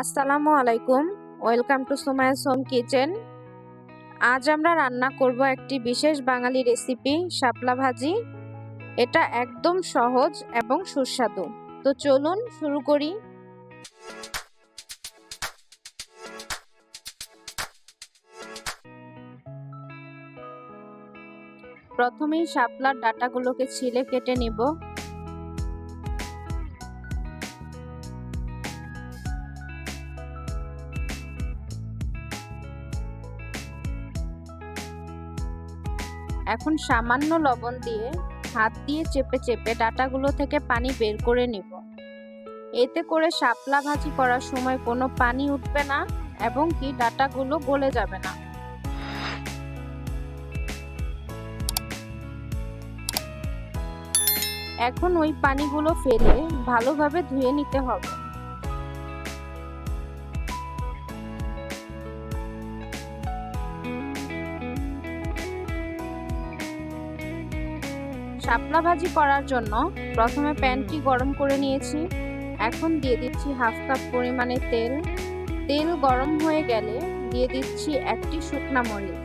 আসসালামু আলাইকুম। Welcome to Sumaya's home kitchen আজ আমরা রান্না করব একটি বিশেষ বাঙালি রেসিপি শাপলা ভাজি। এটা একদম সহজ এবং সুস্বাদু। তো চলুন শুরু করি। প্রথমেই শাপলার ডাটাগুলোকে ছিলে কেটে নিব। এখন সামান্য লবণ দিয়ে হাত দিয়ে চেপে চেপে ডাটাগুলো থেকে পানি বের করে নিব। এতে করে শাপলা ভাজি করার সময় কোনো পানি উঠবে না এবং কি ডাটাগুলো গলে যাবে না। এখন ওই পানিগুলো ফেলে ভালোভাবে ধুয়ে নিতে হবে। শাপলা ভাজি করার জন্য প্রথমে প্যানটি গরম করে নিয়েছি। এখন দিয়ে দিচ্ছি হাফ কাপ পরিমাণে তেল। তেল গরম হয়ে গেলে দিয়ে দিচ্ছি একটি শুকনা মরিচ।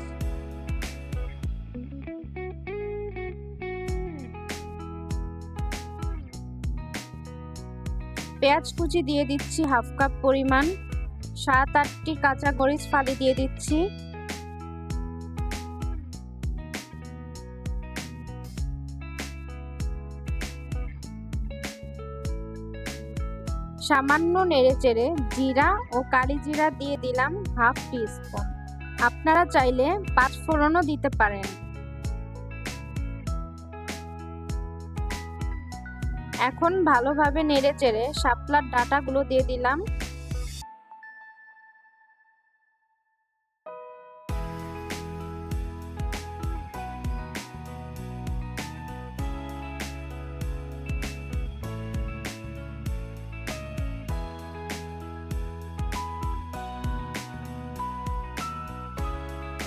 পেঁয়াজ কুচি দিয়ে দিচ্ছি হাফ কাপ পরিমাণ। সাত আটটি কাঁচা মরিচ ফালি দিয়ে দিচ্ছি। সামান্য নেড়েচেড়ে জিরা ও কালি জিরা দিয়ে দিলাম হাফ টিস্পুন। আপনারা চাইলে পাঁচ ফোড়নও দিতে পারেন। এখন ভালোভাবে নেড়েচেড়ে শাপলার ডাটাগুলো দিয়ে দিলাম।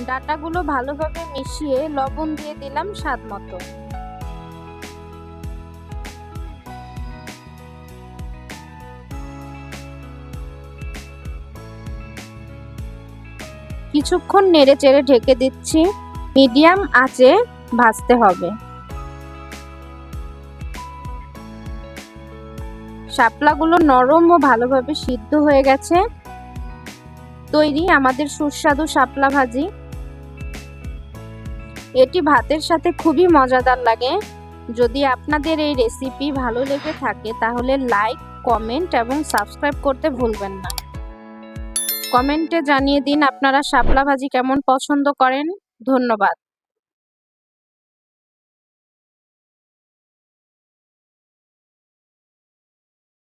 ডাটাগুলো ভালোভাবে মিশিয়ে লবণ দিয়ে দিলাম স্বাদ মতো। কিছুক্ষণ নেড়ে চেড়ে ঢেকে দিচ্ছি। মিডিয়াম আঁচে ভাজতে হবে। শাপলাগুলো নরম ও ভালোভাবে সিদ্ধ হয়ে গেছে। তৈরি আমাদের সুস্বাদু শাপলা ভাজি। এটি ভাতের সাথে খুবই মজাদার লাগে। যদি আপনাদের এই রেসিপি ভালো লেগে থাকে, তাহলে লাইক কমেন্ট এবং সাবস্ক্রাইব করতে ভুলবেন না। কমেন্টে জানিয়ে দিন আপনারা শাপলা ভাজি কেমন পছন্দ করেন। ধন্যবাদ।